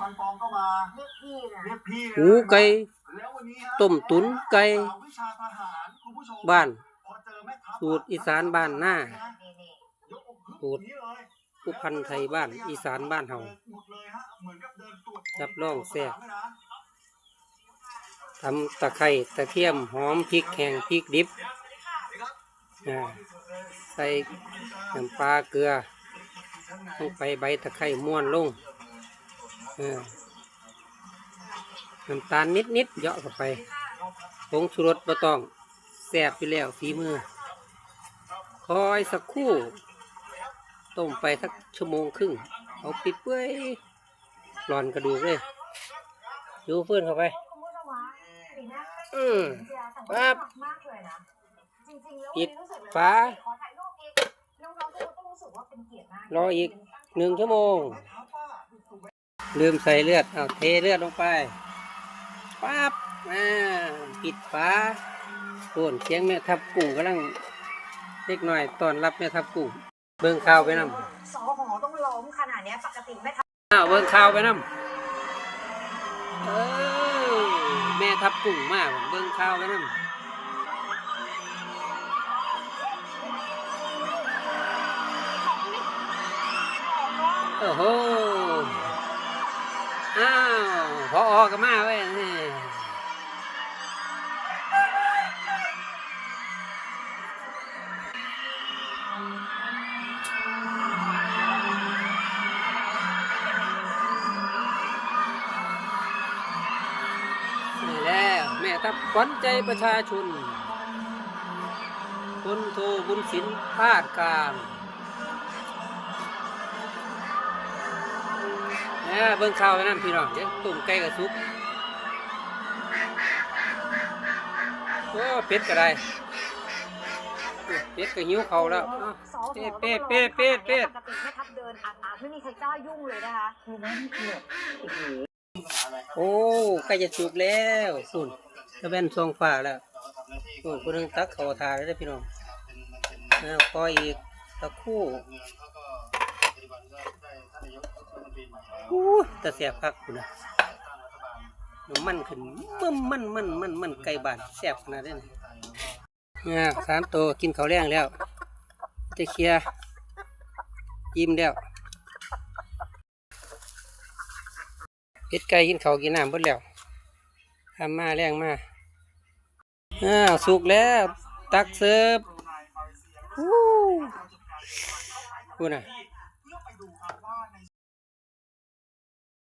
ปันปองก็มาเรียกพี่นะเรียกพี่หูไก่แล้ววันนี้ฮะต้มตุ๋นไก่สาววิชาทหารคุณผู้ชมบ้าน พอเจอแม่ทัพสูตรอีสานบ้านหน้านี่นี่ยกอกฮึบสูตรอย่างนี้เลย ผู้พันไทยบ้านอีสานบ้านเฮาหมดเลยฮะเหมือนกับเดินตรวจรับรองแซ่บสนามเลยนะทำตะไคร้ตะเทียมหอมพริกแห้งพริกดิบอ่าใส่น้ำปลาเกลือลงไปใบตะไคร้ม้วนลงเออ น้ำตาลนิดนิดเยาะเข้าไปผงชูรสประตองแสบอยู่แล้วฝีมือ คอยสักคู่ ต้มไปสักชั่วโมงครึ่ง เอาปิดเปื่อยหลอนกระดูกเลยดูเฟื้นเข้าไป อืมปั๊บปิดฝารออีกหนึ่งชั่วโมง ลืมใส่เลือดเอาเทเลือดลงไปปั๊บอ่าปิดฝาโอนเสียงแม่ทับกุ้งกำลังเล็กหน่อยตอนรับแม่ทับกุ้งเบิ่งข่าวไปนำสอหอต้องล้มขนาดเนี้ยปกติไม่ทอ้าวเบิ่งข่าวไปนำเออแม่ทับกุ้งมากเบิ่งข่าวไปนำโอ้โห อ้าวพอออกมาเว้ยแม่ทับขวัญใจประชาชนคุณโทบุญศิลป์พาดกลาง เนี่ยเบิ่งข่าวไว้นั่นพี่น้องเดี๋ยวตุ่มไก่กับซุปโอ้เป็ดก็ได้เป็ดก็หิวเขาวแล้วำอ้าวสอหอเป๊ะต้องเป๊ะล้มเป๊ะเป๊ะเป๊ะปกติแม่ทัพเดินอาดๆไม่มีใครกล้ายุ่งเลยนะคะคือว่านี่คือแบบโอ้ใกล้จะสุกแล้วสุนตะแบนทรงฟ้าแล้วโอ้คนนึงตักเขาทาแล้วเด้อพี่น้องอ้าวคอยอีกตะครู่อู้ ตะเสียบคักคุณนะน้ำมันขึ้นมันมันมันมันมันไก่บ้านแซ่บขนาดนี้นี่อ่าสามตัวกินข้าวแรงแล้ว จะเคลียร์ยิ้มแล้วเป็ดไก่กินข้ากินน้ำเบิดแล้วทำมาแรงมาอ้าวสุกแล้ว ตักเสิร์ฟอู้พูดน่ะ